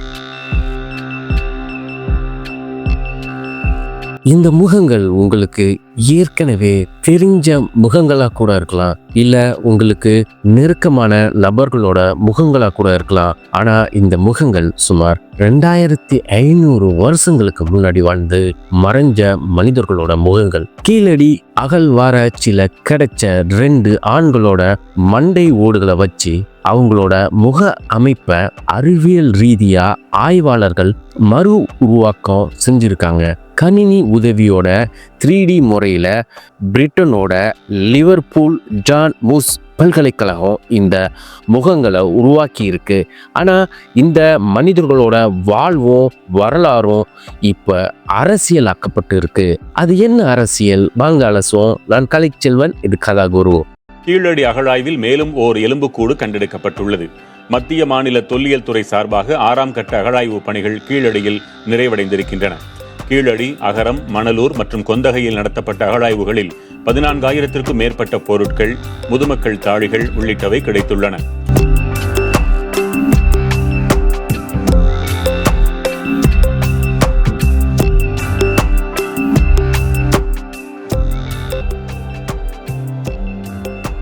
Bye. இந்த முகங்கள் உங்களுக்கு ஏற்கனவே தெரிஞ்ச முகங்களா கூட இருக்கலாம். இல்ல உங்களுக்கு நெருக்கமான நபர்களோட முகங்களா கூட இருக்கலாம். ஆனா இந்த முகங்கள் சுமார் ரெண்டாயிரத்தி ஐநூறு வருஷங்களுக்கு முன்னாடி வாழ்ந்து மறைஞ்ச மனிதர்களோட முகங்கள். கீழடி அகழ்வாராய்ச்சியில கிடைச்ச ரெண்டு ஆண்களோட மண்டை ஓடுகளை வச்சு அவங்களோட முக அமைப்பை அறிவியல் ரீதியா ஆய்வாளர்கள் மறு உருவாக்கம் செஞ்சிருக்காங்க. கணினி உதவியோட த்ரீ டி முறையில் பிரிட்டனோட லிவர்பூல் ஜான் மூஸ் பல்கலைக்கழகம் இந்த முகங்களை உருவாக்கி இருக்கு ஆனால் இந்த மனிதர்களோட வாழ்வும் வரலாறும் இப்போ அரசியலாக்கப்பட்டு இருக்கு அது என்ன அரசியல்? வாங்க அலசுவோம். நான் கலைச்செல்வன் இது கதாகுரு. கீழடி அகழாய்வில் மேலும் ஓர் எலும்புக்கூடு கண்டெடுக்கப்பட்டுள்ளது. மத்திய மாநில தொல்லியல் துறை சார்பாக ஆறாம் கட்ட அகழாய்வு பணிகள் கீழடியில் நிறைவடைந்திருக்கின்றன. கீழடி அகரம் மணலூர் மற்றும் கொந்தகையில் நடத்தப்பட்ட அகழாய்வுகளில் பதினான்காயிரத்திற்கும் மேற்பட்ட பொருட்கள் முதுமக்கள் தாழிகள் உள்ளிட்டவை கிடைத்துள்ளன.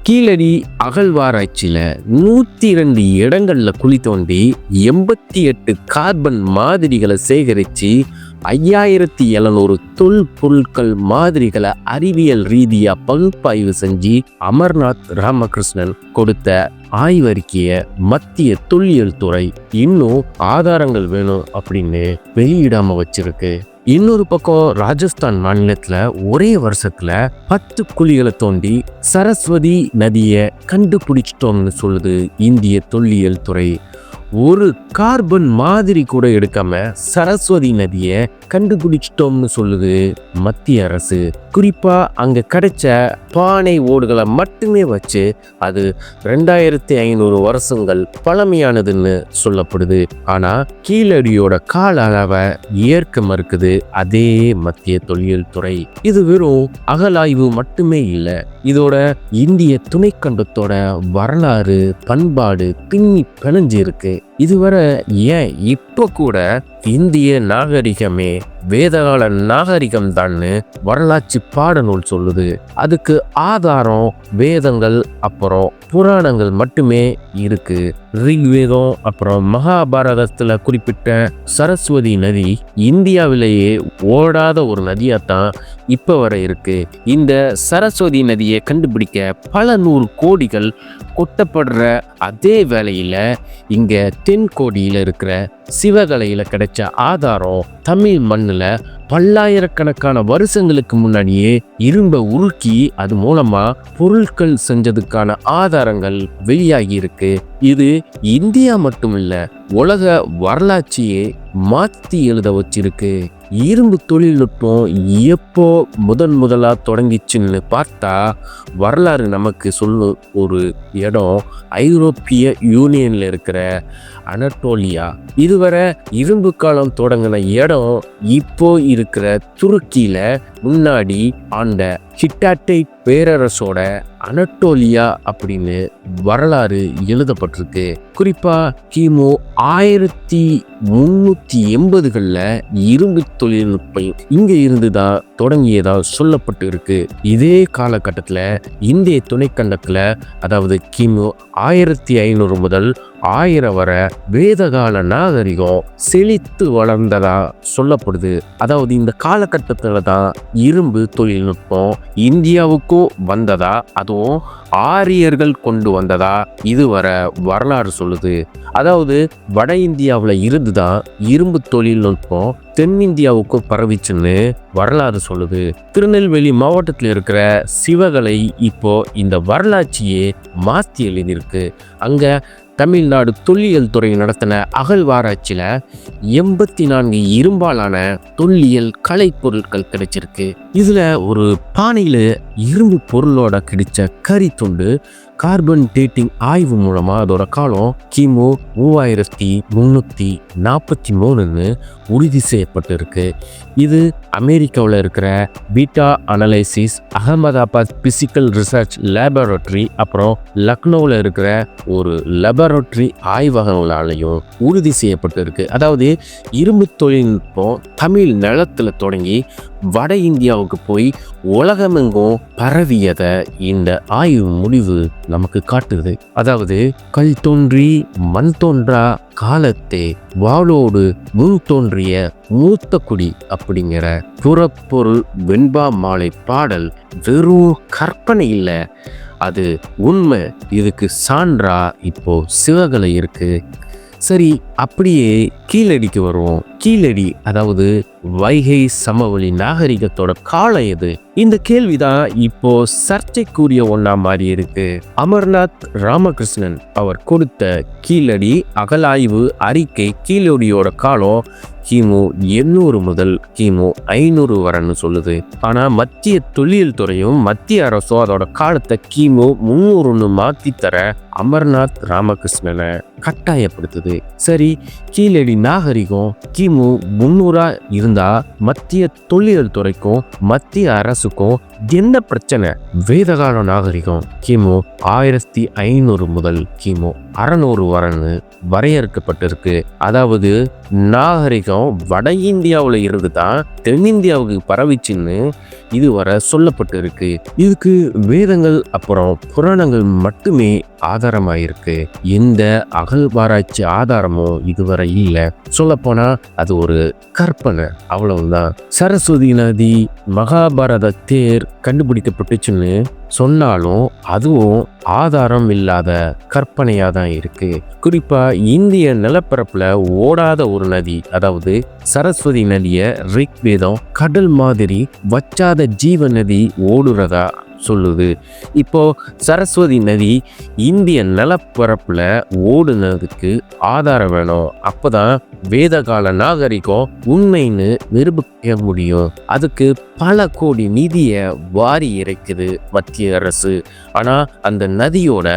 கீழடி அகழ்வாராய்ச்சியில் நூற்றி இரண்டு இடங்களில் குழி தோண்டி எண்பத்தி எட்டு கார்பன் மாதிரிகளை சேகரித்து ஐயாயிரத்தி எழுநூறு தொல் பொருட்கள் மாதிரிகளை அறிவியல் ரீதியாக பகுப்பாய்வு செஞ்சு அமர்நாத் ராமகிருஷ்ணன் கொடுத்த ஆய்வறிக்கையை மத்திய தொல்லியல் துறை இன்னும் ஆதாரங்கள் வேணும் அப்படின்னு வெளியிடாம வச்சிருக்கு. இன்னொரு பக்கம் ராஜஸ்தான் மாநிலத்துல ஒரே வருஷத்துல பத்து குழிகளை தோண்டி சரஸ்வதி நதியை கண்டுபிடிச்சிட்டோம்னு சொல்லுது இந்திய தொல்லியல் துறை. ஒரு கார்பன் மாதிரி கூட எடுக்காம சரஸ்வதி நதியை கண்டுபிடிச்சிட்டோம்னு சொல்லுது மத்திய அரசு. குறிப்பா அங்க கிடைச்ச பானை ஓடுகளை மட்டுமே வச்சு அது ரெண்டாயிரத்தி ஐநூறு வருஷங்கள் பழமையானதுன்னு சொல்லப்படுது. ஆனா கீழடியோட கால அளவை ஏற்க மறுக்குது அதே மத்திய தொழில் துறை. இது வெறும் அகலாய்வு மட்டுமே இல்லை இதோட இந்திய துணைக்கண்டத்தோட வரலாறு பண்பாடு பின்னி பிணைஞ்சு இருக்கு இதுவரை ஏன் இப்போ கூட இந்திய நாகரிகமே வேதகால நாகரிகம் தான்னு வரலாற்று பாடநூல் சொல்லுது. அதுக்கு ஆதாரம் வேதங்கள் அப்புறம் புராணங்கள் மட்டுமே இருக்கு. ரிக்வேதம் அப்புறம் மகாபாரதத்துல குறிப்பிட்ட சரஸ்வதி நதி இந்தியாவிலேயே ஓடாத ஒரு நதியாத்தான் இப்போ வரை இருக்கு. இந்த சரஸ்வதி நதியை கண்டுபிடிக்க பல நூறு கோடிகள் கொட்டப்படுற அதே வேளையில இங்க தென்கோடியில் இருக்கிற சிவகலையில் கிடைச்ச ஆதாரம் தமிழ் மண்ணில் பல்லாயிரக்கணக்கான வருஷங்களுக்கு முன்னாடியே இரும்பை உருக்கி அது மூலமா பொருட்கள் செஞ்சதுக்கான ஆதாரங்கள் வெளியாகி இருக்கு இது இந்தியா மட்டும் இல்ல உலக வரலாற்றையே மாத்தி எழுத வச்சிருக்கு. இரும்பு தொழில்நுட்பம் எப்போ முதன் முதலாக தொடங்கிச்சுன்னு பார்த்தா வரலாறு நமக்கு சொல்லும் ஒரு இடம் ஐரோப்பிய யூனியனில் இருக்கிற அனட்டோலியா. இதுவரை இரும்பு காலம் தொடங்கின இடம் இப்போ இருக்கிற துருக்கியில் முன்னாடி ஆண்ட சிட்டாட்டை பேரரசோட அனட்டோலியா அப்படின்னு வரலாறு எழுதப்பட்டிருக்கு. குறிப்பா கிமு ஆயிரத்தி முன்னூத்தி எண்பதுகளில் இரும்பு தொழில்நுட்பம் இங்க இருந்துதான் தொடங்கியதா சொல்லப்பட்டு இருக்கு இதே காலகட்டத்தில் இந்திய துணைக்கண்டத்துல அதாவது கிமு ஆயிரத்தி ஐநூறு முதல் ஆயிரம் வர வேதகால நாகரிகம் செழித்து வளர்ந்ததா சொல்லப்படுது. அதாவது இந்த காலகட்டத்தில் தான் இரும்பு தொழில்நுட்பம் இந்தியாவுக்கும் வந்ததா? அதுவும் ஆரியர்கள் கொண்டு வந்ததா? இதுவரை வரலாறு சொல்லுது. அதாவது வட இந்தியாவில் இருந்து தான் இரும்பு தொழில்நுட்பம் தென்னிந்தியாவுக்கும் பரவிச்சுன்னு வரலாறு சொல்லுது. திருநெல்வேலி மாவட்டத்தில் இருக்கிற சிவகலை இப்போ இந்த வரலாற்றையே மாற்றி எழுதியிருக்கு. அங்கே தமிழ்நாடு தொல்லியல் துறை நடத்தின அகழ்வாராய்ச்சியில் எண்பத்தி நான்கு இரும்பாலான தொல்லியல் கலைப்பொருட்கள் கிடைச்சிருக்கு. இதில் ஒரு பானையில் இரும்பு பொருளோட கிடைச்ச கறி துண்டு கார்பன் டேட்டிங் ஆய்வு மூலமா அதோட காலம் கிமு மூவாயிரத்தி முன்னூத்தி நாற்பத்தி மூணுன்னு உறுதி செய்யப்பட்டிருக்கு. இது அமெரிக்காவில் இருக்கிற beta analysis Ahmedabad physical research laboratory அப்புறம் லக்னோவில் இருக்கிற ஒரு லெபரட்டரி ஆய்வகங்களாலையும் உறுதி செய்யப்பட்டிருக்கு. அதாவது இரும்பு தொழில்நுட்பம் தமிழ் நிலத்தில் தொடங்கி வட இந்தியாவுக்கு போய் உலகமெங்கும் பரவியதை இந்த ஆய்வு முடிவு நமக்கு காட்டுது. அதாவது கல் தோன்றி மண் தோன்றா காலத்தே வாளோடு முன் தோன்றிய மூத்த குடி அப்படிங்கிற புறப்பொருள் வெண்பா மாலை பாடல் வெறும் கற்பனை இல்லை. அது உண்மை. இதுக்கு சான்றா இப்போ சிவகலை இருக்கு. சரி அப்படியே கீழடிக்கு வருவோம். கீழடி அதாவது வைகை சமவெளி நாகரிகத்தோட காலம் எது இந்த கேள்விதான் இப்போ சர்ச்சைக்குரிய ஒன்றா மாறி இருக்கு. அமர்நாத் ராமகிருஷ்ணன் அவர் கொடுத்த கீழடி அகலாய்வு அறிக்கை கீழடியோட காலம் கிமு எண்ணூறு முதல் கிமு ஐநூறு வரன்னு சொல்லுது. ஆனா மத்திய தொழில் துறையும் மத்திய அரசும் அதோட காலத்தை கிமு முன்னூறுன்னு மாத்தி தர அமர்நாத் ராமகிருஷ்ணனை கட்டாயப்படுத்துது. சரி கீழடி நாகரிகம் கிமு முன்னூறா இருந்தால் மத்திய தொழில் துறைக்கும் மத்திய அரசுக்கும் என்ன பிரச்சனை? வேதகால நாகரிகம் கிமு ஆயிரத்தி ஐநூறு முதல் கிமு அறநூறு வரன்னு வரையறுக்கப்பட்டிருக்கு. அதாவது நாகரிகம் வட இந்தியாவில் இருந்து தான் தென்னிந்தியாவுக்கு பரவிச்சுன்னு இதுவரை சொல்லப்பட்டிருக்கு. இதுக்கு வேதங்கள் அப்புறம் புராணங்கள் மட்டுமே ஆதாரமாயிருக்கு. எந்த அகழ்வாராய்ச்சி ஆதாரமும் இதுவரை இல்லை. சொல்லப்போனா அது ஒரு கற்பனை. அவ்வளவுதான். சரஸ்வதி நதி மகாபாரத தேர் கண்டுபிடிக்கப்பட்டுச்சுன்னு சொன்னாலும் அதுவும் ஆதாரம் இல்லாத கற்பனையாக தான் இருக்கு. குறிப்பா இந்திய நிலப்பரப்புல ஓடாத ஒரு நதி அதாவது சரஸ்வதி நதியை ரிக்வேதம் கடல் மாதிரி வச்சாத ஜீவ நதி ஓடுறதா சொல்லுது. இப்போது சரஸ்வதி நதி இந்திய நிலப்பரப்பில் ஓடுனதுக்கு ஆதாரம் வேணும். அப்போ தான் வேதகால நாகரிகம் உண்மைன்னு நிரூபிக்க முடியும். அதுக்கு பல கோடி நிதியை வாரி இறைக்குது மத்திய அரசு. ஆனால் அந்த நதியோட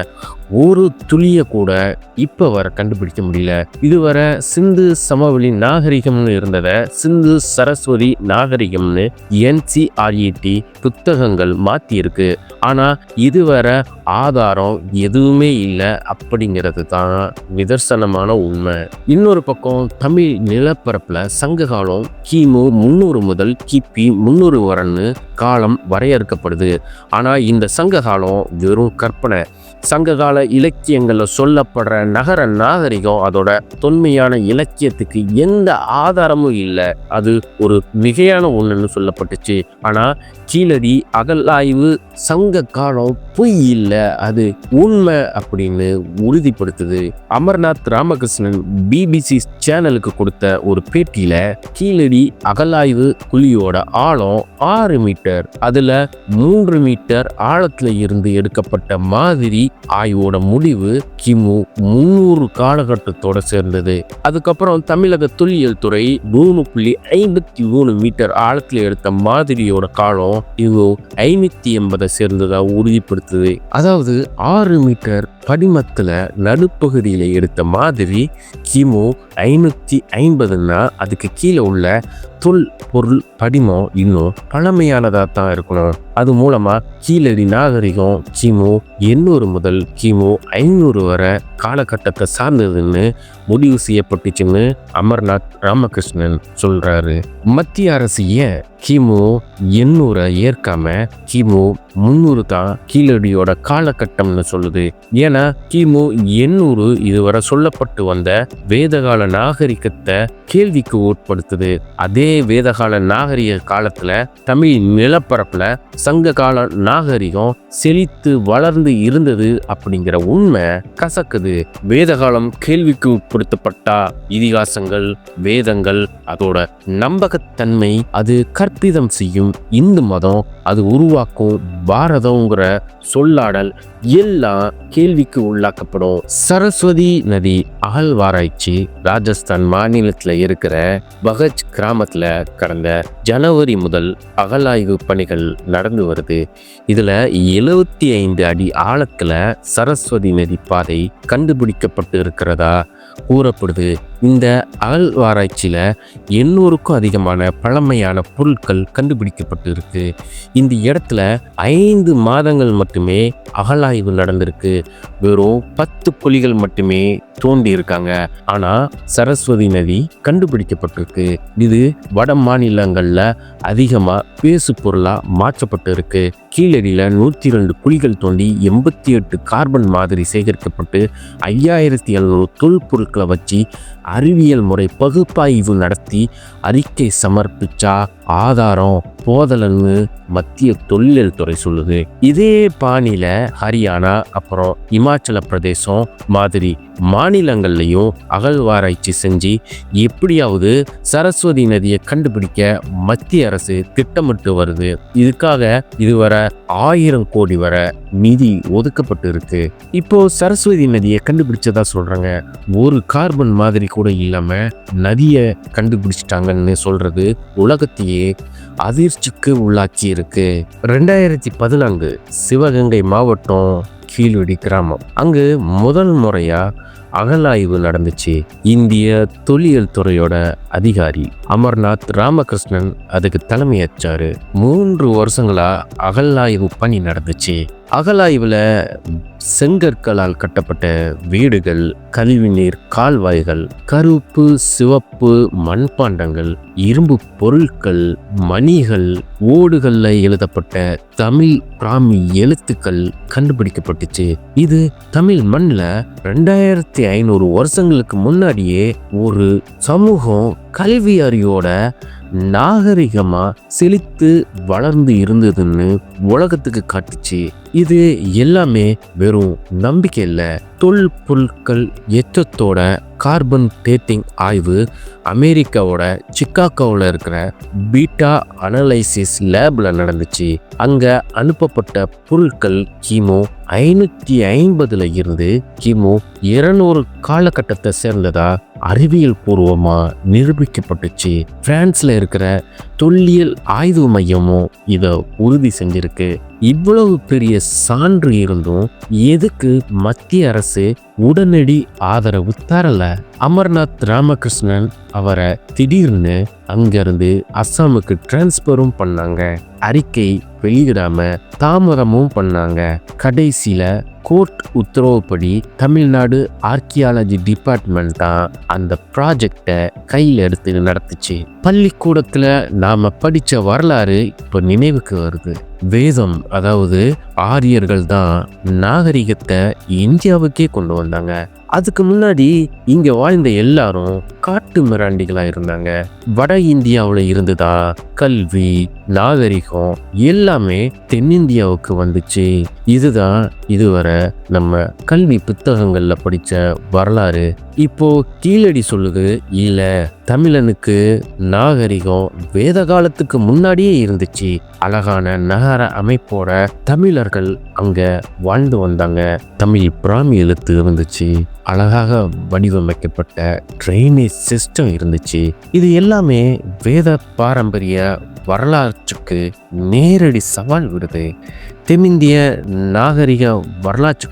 ஒரு துளிய கூட இப்ப வர கண்டுபிடிக்க முடியல. இதுவரை சிந்து சமவெளி நாகரிகம்னு இருந்ததை சிந்து சரஸ்வதி நாகரிகம்னு என்சிஆர்இடி புத்தகங்கள் மாத்தி இருக்கு இருக்கு. ஆனால் இதுவரை ஆதாரம் எதுவுமே இல்லை அப்படிங்கிறது தான் நிதர்சனமான உண்மை. இன்னொரு பக்கம் தமிழ் நிலப்பரப்பில் சங்க காலம் கிமு முன்னூறு முதல் கிபி முன்னூறு வரன்னு காலம் வரையறுக்கப்படுது. ஆனால் இந்த சங்க காலம் வெறும் கற்பனை. சங்ககால இலக்கியங்களில் சொல்லப்படுற நகர நாகரிகம் அதோட தொன்மையான இலக்கியத்துக்கு எந்த ஆதாரமும் இல்லை. அது ஒரு மிகையான ஒன்றுன்னு சொல்லப்பட்டுச்சு. ஆனால் கீழடி அகலாய்வு சங்க காலம் பொய் இல்லை. அது உண்மை அப்படின்னு உறுதிப்படுத்துது. அமர்நாத் ராமகிருஷ்ணன் பிபிசி சேனலுக்கு கொடுத்த ஒரு பேட்டியில கீழடி அகலாய்வு குழியோட ஆழம் ஆறு மீட்டர். அதுல மூன்று மீட்டர் ஆழத்துல இருந்து எடுக்கப்பட்ட மாதிரி ஆய்வோட முடிவு கிமு முன்னூறு காலகட்டத்தோட சேர்ந்தது. அதுக்கப்புறம் தமிழக தொல்லியல் துறை மூணு புள்ளி ஐம்பத்தி மூணு மீட்டர் ஆழத்தில் எடுத்த மாதிரியோட காலம் இது ஐநூத்தி எண்பதை சேர்ந்ததா உறுதிப்படுத்துது. அதாவது ஆறு மீட்டர் படிமத்துல நடுப்பகுதியில எடுத்த மாதிரி கிமு ஐநூத்தி ஐம்பதுன்னா அதுக்கு கீழே உள்ள தொல் பொருள் படிமம் இன்னும் பழமையானதா தான் இருக்கணும். அது மூலமாக கீழடி நாகரிகம் கிமு எண்ணூறு முதல் கிமு ஐநூறு வரை காலகட்டத்தை சார்ந்ததுன்னு முடிவு செய்யப்பட்டுச்சுன்னு அமர்நாத் ராமகிருஷ்ணன் சொல்றாரு. மத்திய அரசு ஏன் கிமு எண்ணூரை ஏற்காம கிமு முந்நூறு தான் கீழடியோட காலகட்டம்னு சொல்லுது? ஏன்னா கிமு எண்ணூறு இதுவரை சொல்லப்பட்டு வந்த வேதகால நாகரிகத்தை கேள்விக்கு உட்படுத்துது. அதே வேதகால நாகரிக காலத்துல தமிழ் நிலப்பரப்புல சங்க கால நாகரிகம் செழித்து வளர்ந்து இருந்தது அப்படிங்கிற உண்மை கசக்குது. வேதகாலம் கேள்விக்கு உட்படுத்தப்பட்டா இதிகாசங்கள் வேதங்கள் அதோட நம்பகத்தன்மை அது கற்பிதம் செய்யும் இந்து மதம் அது உருவாக்கும் பாரதங்கிற சொல்லாடல் எல்லாம் கேள்விக்கு உள்ளாக்கப்படும். சரஸ்வதி நதி அகழ்வாராய்ச்சி ராஜஸ்தான் மாநிலத்தில் இருக்கிற பகஜ் கிராமத்தில் கடந்த ஜனவரி முதல் அகழாய்வு பணிகள் நடந்து வருது. இதில் எழுவத்தி ஐந்து அடி ஆழத்தில் சரஸ்வதி நதி பாதை கண்டுபிடிக்கப்பட்டு இருக்கிறதா கூறப்படுது. இந்த அகழ்வாராய்ச்சியில் எண்ணூறுக்கும் அதிகமான பழமையான பொருட்கள் கண்டுபிடிக்கப்பட்டு இருக்கு இந்த இடத்துல ஐந்து மாதங்கள் மட்டுமே அகழாய்வு நடந்திருக்கு. வெறும் பத்து குழிகள் மட்டுமே தோண்டி இருக்காங்க ஆனால் சரஸ்வதி நதி கண்டுபிடிக்கப்பட்டிருக்கு. இது வட மாநிலங்களில் அதிகமாக பேசு பொருளாக மாற்றப்பட்டு இருக்கு கீழடியில் நூற்றி ரெண்டு குழிகள் தோண்டி எண்பத்தி எட்டு கார்பன் மாதிரி சேகரிக்கப்பட்டு ஐயாயிரத்தி எழுநூறு தொல்பொருட்களை வச்சு அறிவியல் முறை பகுப்பாய்வு நடத்தி அறிக்கை சமர்ப்பிச்சா ஆதாரம் போதலன்னு மத்திய தொல்லியல் துறை சொல்லுது. இதே பாணியில ஹரியானா அப்புறம் இமாச்சல பிரதேசம் மாதிரி மாநிலங்கள்லையும் அகழ்வாராய்ச்சி செஞ்சு எப்படியாவது சரஸ்வதி நதியை கண்டுபிடிக்க மத்திய அரசு திட்டமிட்டு வருது. இதுக்காக இதுவரை ஆயிரம் கோடி வரை நிதி ஒதுக்கப்பட்டு இருக்கு இப்போ சரஸ்வதி நதியை கண்டுபிடிச்சதா சொல்றாங்க. ஒரு கார்பன் மாதிரி கூட இல்லாம நதியை கண்டுபிடிச்சிட்டாங்கன்னு சொல்றது உலகத்தையே அதிர்ச்சிக்கு உள்ளாக்கி இருக்கு ரெண்டாயிரத்தி பதினான்கு சிவகங்கை மாவட்டம் கீழ்வெடி கிராமம். அங்கு முதல் முறையா அகலாய்வு நடந்துச்சு. இந்திய தொல்லியல் துறையோட அதிகாரி அமர்நாத் ராமகிருஷ்ணன் அதுக்கு தலைமையேற்றாரு மூன்று வருஷங்களா அகலாய்வு பணி நடந்துச்சு. அகலாய்வில் செங்கற்களால் கட்டப்பட்ட வீடுகள் கழிவுநீர் கால்வாய்கள் கருப்பு சிவப்பு மண்பாண்டங்கள் இரும்பு பொருட்கள் மணிகள் ஓடுகளில் எழுதப்பட்ட தமிழ் பிராமி எழுத்துக்கள் கண்டுபிடிக்கப்பட்டுச்சு. இது தமிழ் மண்ணில் ரெண்டாயிரத்தி ஐநூறு வருஷங்களுக்கு முன்னாடியே ஒரு சமூகம் கல்வி அறிவோட நாகரிகமாக செழித்து வளர்ந்து இருந்ததுன்னு உலகத்துக்கு காட்டுச்சு. இது எல்லாமே வெறும் நம்பிக்கை இல்லை. தொல்பொருட்கள் எச்சத்தோட கார்பன் டேட்டிங் ஆய்வு அமெரிக்காவோட சிக்காகோவில் இருக்கிற பீட்டா அனலைசிஸ் லேபில் நடந்துச்சு. அங்கே அனுப்பப்பட்ட பொருட்கள் கிமு ஐநூற்றி ஐம்பதுல இருந்து கிமு இருநூறு காலகட்டத்தை சேர்ந்ததா அறிவியல் பூர்வமாக நிரூபிக்கப்பட்டுச்சு. பிரான்ஸில் இருக்கிற தொல்லியல் ஆய்வு மையமும் இதை உறுதி செஞ்சிருக்கு. இவ்வளவு பெரிய சான்று இருந்தும் எதுக்கு மத்திய அரசு உடனடி ஆதரவு தரலை? அமர்நாத் ராமகிருஷ்ணன் அவரை திடீர்னு அங்கிருந்து அஸ்ஸாமுக்கு டிரான்ஸ்பரும் பண்ணாங்க. அறிக்கை வெளியிடாம தாமதமும் பண்ணாங்க. கடைசியில கோர்ட் உத்தரவுப்படி தமிழ்நாடு ஆர்கியாலஜி டிபார்ட்மெண்ட் தான் அந்த ப்ராஜெக்டை கையில் எடுத்து நடத்துச்சு. பள்ளிக்கூடத்தில் நாம் படித்த வரலாறு இப்போ நினைவுக்கு வருது. வேதம் அதாவது ஆரியர்கள் தான் நாகரிகத்தை இந்தியாவுக்கே கொண்டு வந்தாங்க. அதுக்கு முன்னாடி இங்கே வாழ்ந்த எல்லாரும் காட்டு மிராண்டிகளாக இருந்தாங்க. வட இந்தியாவில் இருந்துதா கல்வி நாகரிகம் எல்லாமே தென்னிந்தியாவுக்கு வந்துச்சு. இதுதான் இதுவரை நம்ம கல்வி புத்தகங்களில் படித்த வரலாறு. இப்போ கீழடி சொல்லுது இல்லை தமிழனுக்கு நாகரிகம் வேத காலத்துக்கு முன்னாடியே இருந்துச்சு. அழகான நகர அமைப்போட தமிழர்கள் அங்க வாழ்ந்து வந்தாங்க. தமிழ் பிராமி எழுத்து இருந்துச்சு. அழகாக வடிவமைக்கப்பட்ட ட்ரைனேஜ் சிஸ்டம் இருந்துச்சு. இது எல்லாமே வேத பாரம்பரிய வரலாற்றுக்கு நேரடி சவால் விடுது. தென்னிந்திய நாகரிக வரலாற்று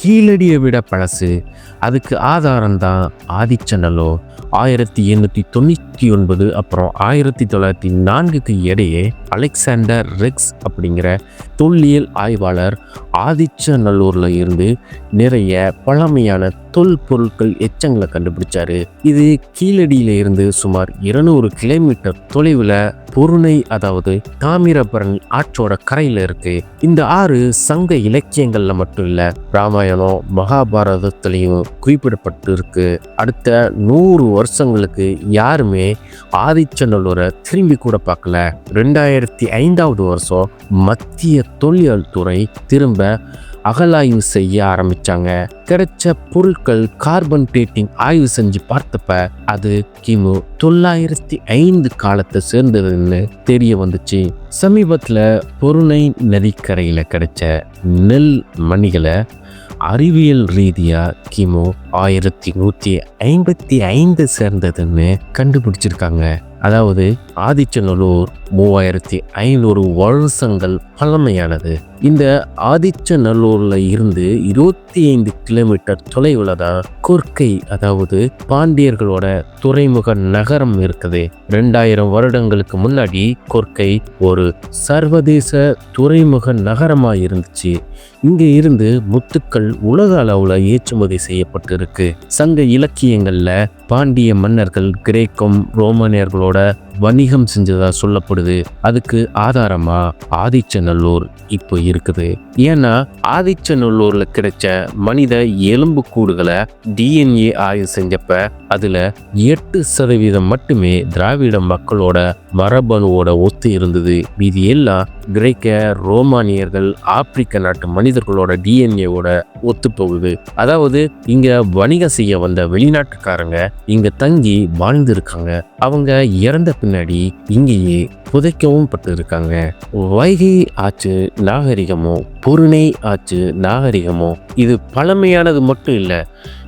கீழடியை விட பழசு. அதுக்கு ஆதாரம் தான் ஆதிச்சநல்லோ ஆயிரத்தி எண்ணூற்றி தொண்ணூற்றி ஒன்பது அப்புறம் ஆயிரத்தி தொள்ளாயிரத்தி நான்குக்கு இடையே அலெக்சாண்டர் ரெக்ஸ் அப்படிங்கிற தொல்லியல் ஆய்வாளர் ஆதிச்சநல்லூரில் இருந்து நிறைய பழமையான தொல்பொருட்கள் எச்சங்களை கண்டுபிடிச்சாரு. இது கீழடியில இருந்து சுமார் இருநூறு கிலோமீட்டர் தொலைவில் பொருணை அதாவது தாமிரபரணி ஆற்றோட கரையில் இருக்கு. இந்த ஆறு சங்க இலக்கியங்கள்ல மட்டும் இல்ல ராமாயணம் மகாபாரதத்திலையும் குறிப்பிடப்பட்டு இருக்கு அடுத்த நூறு வருஷங்களுக்கு யாருமே ஆதிச்சநல்லூரை திரும்பி கூட பார்க்கல. ரெண்டாயிரத்தி ஐந்தாவது வருஷம் மத்திய தொழில் துறை திரும்ப அகலாய்வு செய்ய ஆரம்பிச்சாங்க. கிடைச்ச பொருட்கள் கார்பன் டேட்டிங் ஆய்வு செஞ்சு பார்த்தப்ப அது கிமு தொள்ளாயிரத்தி ஐந்து காலத்தை சேர்ந்ததுன்னு தெரிய வந்துச்சு. சமீபத்தில் பொருளை நதிக்கரையில் கிடைச்ச நெல் மணிகளை அறிவியல் ரீதியாக கிமு ஆயிரத்தி நூற்றி ஐம்பத்தி ஐந்து சேர்ந்ததுன்னு கண்டுபிடிச்சிருக்காங்க. அதாவது ஆதிச்சநல்லூர் மூவாயிரத்தி ஐநூறு வருஷங்கள் பழமையானது. இந்த ஆதிச்சநல்லூரில் இருந்து இருபத்தி ஐந்து கிலோமீட்டர் தொலைவில் தான் கொர்க்கை அதாவது பாண்டியர்களோட துறைமுக நகரம் இருக்குது. ரெண்டாயிரம் வருடங்களுக்கு முன்னாடி கொர்க்கை ஒரு சர்வதேச துறைமுக நகரமாக இருந்துச்சு. இங்கே இருந்து முத்துக்கள் உலக அளவில் ஏற்றுமதி செய்யப்பட்டிருக்கு. சங்க இலக்கியங்களில் பாண்டிய மன்னர்கள் கிரேக்கம் ரோமானியர்களோட வணிகம் செஞ்சதா சொல்லப்படுது. அதுக்கு ஆதாரமா ஆதிச்சநல்லூர் இப்போ இருக்குது. ஏன்னா ஆதிச்சநல்லூர்ல கிடைச்ச மனித எலும்பு கூடுகளை டிஎன்ஏ ஆய்வு செஞ்சப்ப அதுல எட்டு சதவீதம் மட்டுமே திராவிட மக்களோட மரபணுவோட ஒத்து இருந்தது. மீதி எல்லாம் கிரேக்க ரோமானியர்கள் ஆப்பிரிக்க நாட்டு மனிதர்களோட டிஎன்ஏவோட ஒத்து போகுது அதாவது இங்க வணிகம் செய்ய வந்த வெளிநாட்டுக்காரங்க இங்க தங்கி வாழ்ந்திருக்காங்க. அவங்க இறந்த பின்னாடி இங்கேயே புதைக்கவும் பட்டு இருக்காங்க வைகை ஆச்சு நாகரிகமோ பொருணை ஆச்சு நாகரிகமோ இது பழமையானது மட்டும் இல்லை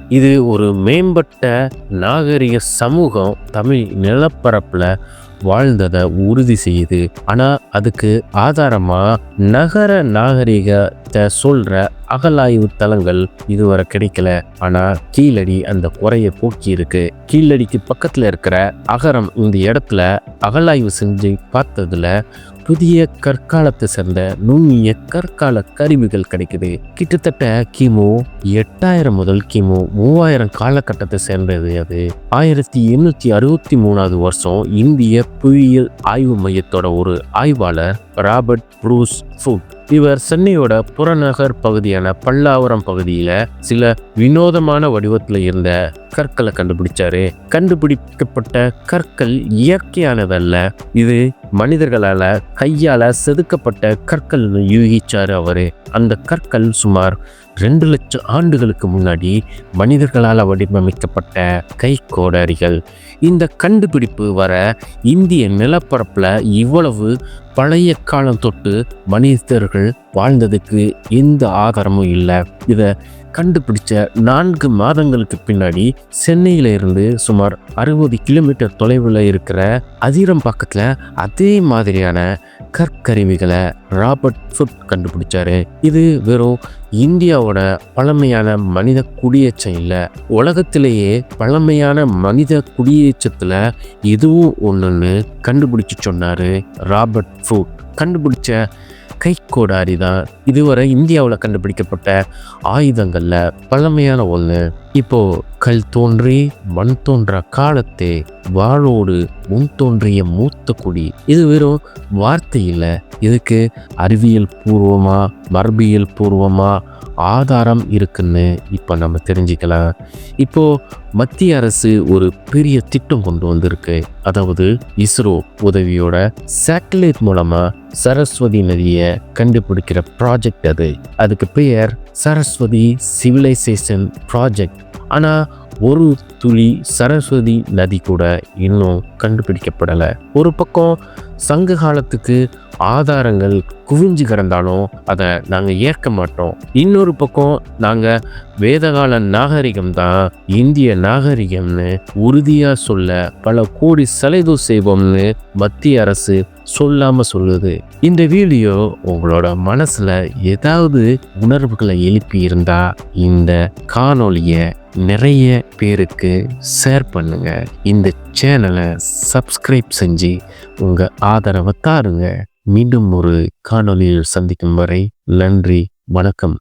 இது ஒரு மேம்பட்ட நாகரிக சமூகம் தமிழ் நிலப்பரப்பில் வாழ்ந்ததை உறுதி செய்யுது ஆனால் அதுக்கு ஆதாரமாக நகர நாகரிகத்தை சொல்கிற அகலாய்வு தளங்கள் இதுவரை கிடைக்கல. ஆனால் கீழடி அந்த குறைய போக்கி இருக்கு. கீழடிக்கு பக்கத்தில் இருக்கிற அகரம் இந்த இடத்துல அகலாய்வு செஞ்சு பார்த்ததுல புதிய கற்காலத்தை சேர்ந்த நுண்ணிய கற்கால கருவிகள் கிடைக்குது. கிட்டத்தட்ட கிமு எட்டாயிரம் முதல் கிமு மூவாயிரம் காலகட்டத்தை சேர்ந்தது அது. ஆயிரத்தி எண்ணூத்தி அறுபத்தி மூணாவது வருஷம் இந்திய புவியியல் ஆய்வு மையத்தோட ஒரு ஆய்வாளர் ராபர்ட் ப்ரூஸ் ஃபுட். இவர் சென்னையோட புறநகர் பகுதியான பல்லாவரம் பகுதியில சில வினோதமான வடிவத்தில் இருந்த கற்களை கண்டுபிடிச்சாரு. கண்டுபிடிக்கப்பட்ட கற்கள் இயற்கையானதல்ல. இது மனிதர்களால கையால செதுக்கப்பட்ட கற்கள்னு யூகிச்சாரு அவரு. அந்த கற்கள் சுமார் ரெண்டு லட்சம் ஆண்டுகளுக்கு முன்னாடி மனிதர்களால் வடிவமைக்கப்பட்ட கை கோடாரிகள் இந்த கண்டுபிடிப்பு வர இந்திய நிலப்பரப்பில் இவ்வளவு பழைய காலம் தொட்டு மனிதர்கள் வாழ்ந்ததுக்கு எந்த ஆதாரமும் இல்லை. இதை கண்டுபிடிச்ச நான்கு மாதங்களுக்கு பின்னாடி சென்னையில இருந்து சுமார் அறுபது கிலோமீட்டர் தொலைவில் இருக்கிற அதிரம் பக்கத்தில் அதே மாதிரியான கற்கருவிகளை ராபர்ட் ஃபுட் கண்டுபிடிச்சாரு. இது வெறும் இந்தியாவோட பழமையான மனித குடியேச்சம் இல்லை உலகத்திலேயே பழமையான மனித குடியேச்சத்தில் இதுவும் ஒன்றுன்னு கண்டுபிடிச்சு சொன்னார் ராபர்ட் ஃபுட். கண்டுபிடிச்ச கைக்கோடாரி தான் இதுவரை இந்தியாவில் கண்டுபிடிக்கப்பட்ட ஆயுதங்களில் பழமையான ஒன்று இப்போ கல் தோன்றி மண் தோன்ற காலத்தே வாளோடு முன் தோன்றிய மூத்த குடி. இது வெறும் வார்த்தை இல்லை இதுக்கு அறிவியல் பூர்வமா மரபியல் பூர்வமா ஆதாரம் இருக்குன்னு இப்போ நம்ம தெரிஞ்சுக்கலாம். இப்போ மத்திய அரசு ஒரு பெரிய திட்டம் கொண்டு வந்திருக்கு. அதாவது இஸ்ரோ உதவியோட சேட்டலைட் மூலமாக சரஸ்வதி நதியை கண்டுபிடிக்கிற ப்ராஜெக்ட் அது. அதுக்கு பெயர் சரஸ்வதி சிவிலைசேஷன் ப்ராஜெக்ட் ஆனால் ஒரு துளி சரஸ்வதி நதி கூட இன்னும் கண்டுபிடிக்கப்படலை. ஒரு பக்கம் சங்க காலத்துக்கு ஆதாரங்கள் குவிஞ்சு கிடந்தாலும் அதை நாங்கள் ஏற்க மாட்டோம். இன்னொரு பக்கம் நாங்கள் வேதகால நாகரிகம் தான் இந்திய நாகரிகம்னு உறுதியாக சொல்ல பல கோடி சலைதோ செய்வோம்னு மத்திய அரசு சொல்லாமல் சொல்லுது. இந்த வீடியோ உங்களோட மனசில் ஏதாவது உணர்வுகளை எழுப்பி இருந்தால் இந்த காணொளியை நிறைய பேருக்கு ஷேர் பண்ணுங்கள் இந்த சேனலை சப்ஸ்கிரைப் செஞ்சு உங்கள் ஆதரவை தாருங்க. மீண்டும் ஒரு காணொலியில் சந்திக்கும் வரை நன்றி வணக்கம்.